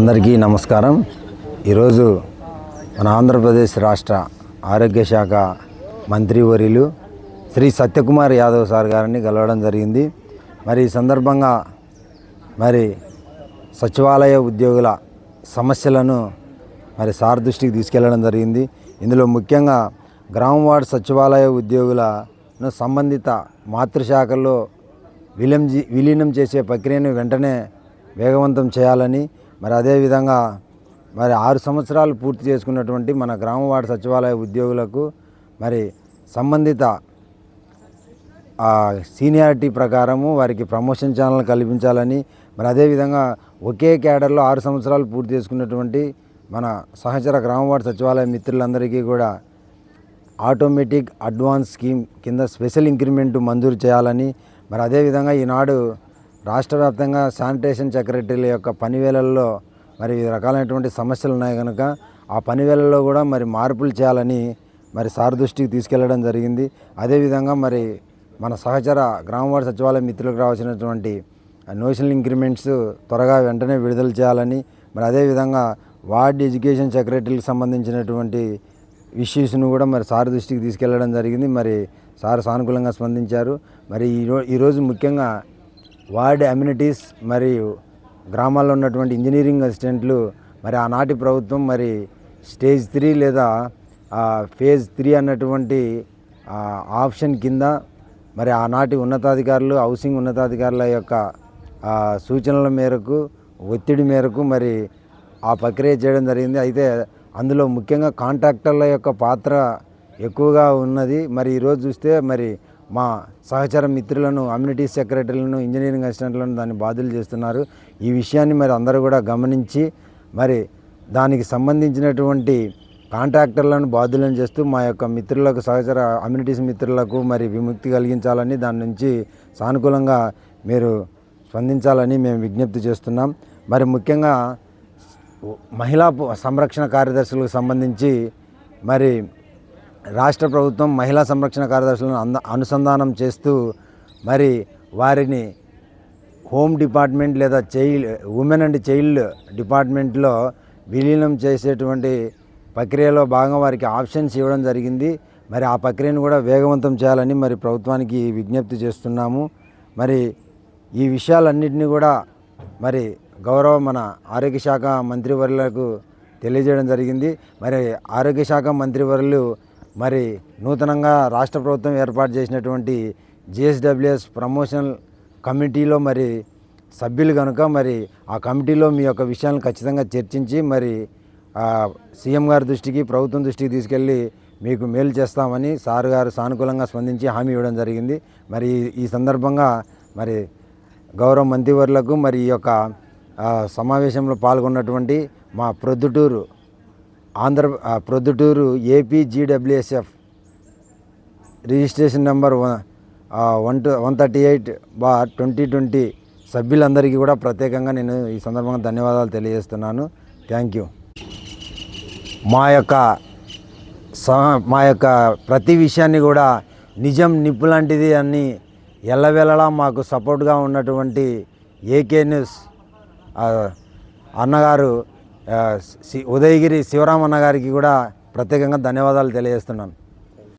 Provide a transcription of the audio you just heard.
అందరికీ నమస్కారం. ఈరోజు మన ఆంధ్రప్రదేశ్ రాష్ట్ర ఆరోగ్య శాఖ మంత్రివర్యులు శ్రీ సత్యకుమార్ యాదవ్ సార్ గారిని కలవడం జరిగింది. మరి ఈ సందర్భంగా మరి సచివాలయ ఉద్యోగుల సమస్యలను మరి సార్ దృష్టికి తీసుకెళ్ళడం జరిగింది. ఇందులో ముఖ్యంగా గ్రామ వార్డు సచివాలయ ఉద్యోగులను సంబంధిత మాతృశాఖల్లో విలీనం విలీనం చేసే ప్రక్రియను వెంటనే వేగవంతం చేయాలని మరి అదేవిధంగా మరి ఆరు సంవత్సరాలు పూర్తి చేసుకున్నటువంటి మన గ్రామ వార్డు సచివాలయ ఉద్యోగులకు మరి సంబంధిత సీనియారిటీ ప్రకారము వారికి ప్రమోషన్ ఛానల్ కల్పించాలని మరి అదేవిధంగా ఒకే క్యాడర్లో ఆరు సంవత్సరాలు పూర్తి చేసుకున్నటువంటి మన సహచర గ్రామ సచివాలయ మిత్రులందరికీ కూడా ఆటోమేటిక్ అడ్వాన్స్ స్కీమ్ కింద స్పెషల్ ఇంక్రిమెంట్ మంజూరు చేయాలని మరి అదేవిధంగా ఈనాడు రాష్ట్ర వ్యాప్తంగా శానిటేషన్ సెక్రటరీల యొక్క పనివేళల్లో మరి వివిధ రకాలైనటువంటి సమస్యలు ఉన్నాయి కనుక ఆ పనివేళల్లో కూడా మరి మార్పులు చేయాలని మరి సార్ దృష్టికి తీసుకెళ్ళడం జరిగింది. అదేవిధంగా మరి మన సహచర గ్రామ సచివాలయ మిత్రులకు రావాల్సినటువంటి నోషనల్ ఇంక్రిమెంట్స్ త్వరగా వెంటనే విడుదల చేయాలని మరి అదేవిధంగా వార్డ్ ఎడ్యుకేషన్ సెక్రటరీకి సంబంధించినటువంటి ఇష్యూస్ను కూడా మరి సార్ దృష్టికి తీసుకెళ్ళడం జరిగింది. మరి సార్ సానుకూలంగా స్పందించారు. మరి ఈరో ఈరోజు ముఖ్యంగా వార్డ్ అమ్యూనిటీస్ మరియు గ్రామాల్లో ఉన్నటువంటి ఇంజనీరింగ్ అసిస్టెంట్లు మరి ఆనాటి ప్రభుత్వం మరి స్టేజ్ త్రీ లేదా ఫేజ్ త్రీ అన్నటువంటి ఆప్షన్ కింద మరి ఆనాటి ఉన్నతాధికారులు హౌసింగ్ ఉన్నతాధికారుల యొక్క సూచనల మేరకు ఒత్తిడి మేరకు మరి ఆ ప్రక్రియ చేయడం జరిగింది. అయితే అందులో ముఖ్యంగా కాంట్రాక్టర్ల యొక్క పాత్ర ఎక్కువగా ఉన్నది. మరి ఈరోజు చూస్తే మరి మా సహచర మిత్రులను అమ్యూనిటీ సెక్రటరీలను ఇంజనీరింగ్ అసిస్టెంట్లను దాన్ని బాధ్యులు చేస్తున్నారు. ఈ విషయాన్ని మరి అందరూ కూడా గమనించి మరి దానికి సంబంధించినటువంటి కాంట్రాక్టర్లను బాధ్యులను చేస్తూ మా యొక్క మిత్రులకు సహచర అమ్యూనిటీస్ మిత్రులకు మరి విముక్తి కలిగించాలని దాని నుంచి సానుకూలంగా మీరు స్పందించాలని మేము విజ్ఞప్తి చేస్తున్నాం. మరి ముఖ్యంగా మహిళా సంరక్షణ కార్యదర్శులకు సంబంధించి మరి రాష్ట్ర ప్రభుత్వం మహిళా సంరక్షణ కార్యదర్శులను అంద అనుసంధానం చేస్తూ మరి వారిని హోమ్ డిపార్ట్మెంట్ లేదా చైల్డ్ ఉమెన్ అండ్ చైల్డ్ డిపార్ట్మెంట్లో విలీనం చేసేటువంటి ప్రక్రియలో భాగంగా వారికి ఆప్షన్స్ ఇవ్వడం జరిగింది. మరి ఆ ప్రక్రియను కూడా వేగవంతం చేయాలని మరి ప్రభుత్వానికి విజ్ఞప్తి చేస్తున్నాము. మరి ఈ విషయాలన్నింటినీ కూడా మరి గౌరవ మన ఆరోగ్య శాఖ మంత్రివర్యులకు తెలియజేయడం జరిగింది. మరి ఆరోగ్య శాఖ మంత్రివర్యులు మరి నూతనంగా రాష్ట్ర ప్రభుత్వం ఏర్పాటు చేసినటువంటి జిఎస్డబ్ల్యూఎస్ ప్రమోషనల్ కమిటీలో మరి సభ్యులు కనుక మరి ఆ కమిటీలో మీ యొక్క విషయాలను ఖచ్చితంగా చర్చించి మరి సీఎం గారి దృష్టికి ప్రభుత్వం దృష్టికి తీసుకెళ్ళి మీకు మేలు చేస్తామని సార్ గారు సానుకూలంగా స్పందించి హామీ ఇవ్వడం జరిగింది. మరి ఈ- సందర్భంగా మరి గౌరవ మంత్రివర్లకు మరి ఈ యొక్క సమావేశంలో పాల్గొన్నటువంటి మా Proddatur Andhra Proddatur AP GWSF. Registration number one one two one thirty eight bar twenty twenty సభ్యులందరికీ కూడా ప్రత్యేకంగా నేను ఈ సందర్భంగా ధన్యవాదాలు తెలియజేస్తున్నాను. Thank you. మా యొక్క స- మా యొక్క ప్రతి విషయాన్ని కూడా నిజం నిప్పు లాంటిది అని ఎల్లవేళలా మాకు సపోర్ట్గా ఉన్నటువంటి ఏకే న్యూస్ అన్నగారు ఉదయగిరి శివరామన్న గారికి కూడా ప్రత్యేకంగా ధన్యవాదాలు తెలియజేస్తున్నాను.